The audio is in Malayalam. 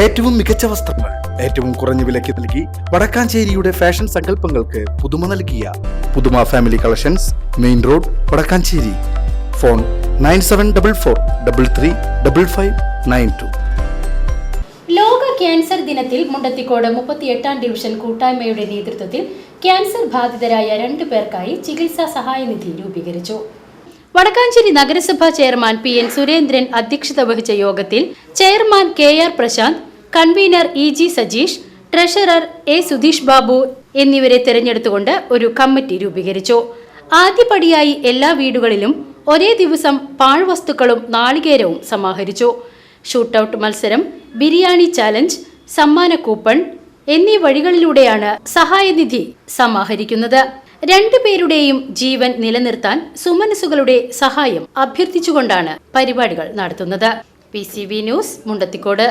ഏറ്റവും മികച്ച വസ്ത്രങ്ങൾ ഏറ്റവും കുറഞ്ഞ വിലയ്ക്ക് നൽകി വടക്കാഞ്ചേരിയുടെ ഫാഷൻ സങ്കല്പങ്ങൾക്ക് പുതുമ നൽകിയ പുതുമ family collections main road Vadakkanchery. Phone nine seven double four double three double five nine two. ലോക ക്യാൻസർ ദിനത്തിൽ മുണ്ടത്തിക്കോട് മുപ്പത്തിയെട്ടാം ഡിവിഷൻ കൂട്ടായ്മയുടെ നേതൃത്വത്തിൽ ക്യാൻസർ ബാധിതരായ രണ്ടു പേർക്കായി ചികിത്സാ സഹായനിധി രൂപീകരിച്ചു. വടക്കാഞ്ചേരി നഗരസഭാ ചെയർമാൻ പി എൻ സുരേന്ദ്രൻ അധ്യക്ഷത വഹിച്ച യോഗത്തിൽ chairman K R Prashanth convener E G Sajeesh treasurer A Sudheesh Babu എന്നിവരെ തിരഞ്ഞെടുത്തുകൊണ്ട് ഒരു കമ്മിറ്റി രൂപീകരിച്ചു. ആദ്യപടിയായി എല്ലാ വീടുകളിലും ഒരേ ദിവസം പാഴ്വസ്തുക്കളും നാളികേരവും സമാഹരിച്ചു. ഷൂട്ടൌട്ട് മത്സരം ബിരിയാണി ചാലഞ്ച് സമ്മാന കൂപ്പൺ എന്നീ വഴികളിലൂടെയാണ് സഹായനിധി സമാഹരിക്കുന്നത്. രണ്ടുപേരുടെയും ജീവൻ നിലനിർത്താൻ സുമനസുകളുടെ സഹായം അഭ്യർത്ഥിച്ചുകൊണ്ടാണ് പരിപാടികൾ നടത്തുന്നത്. P news Mundathikode.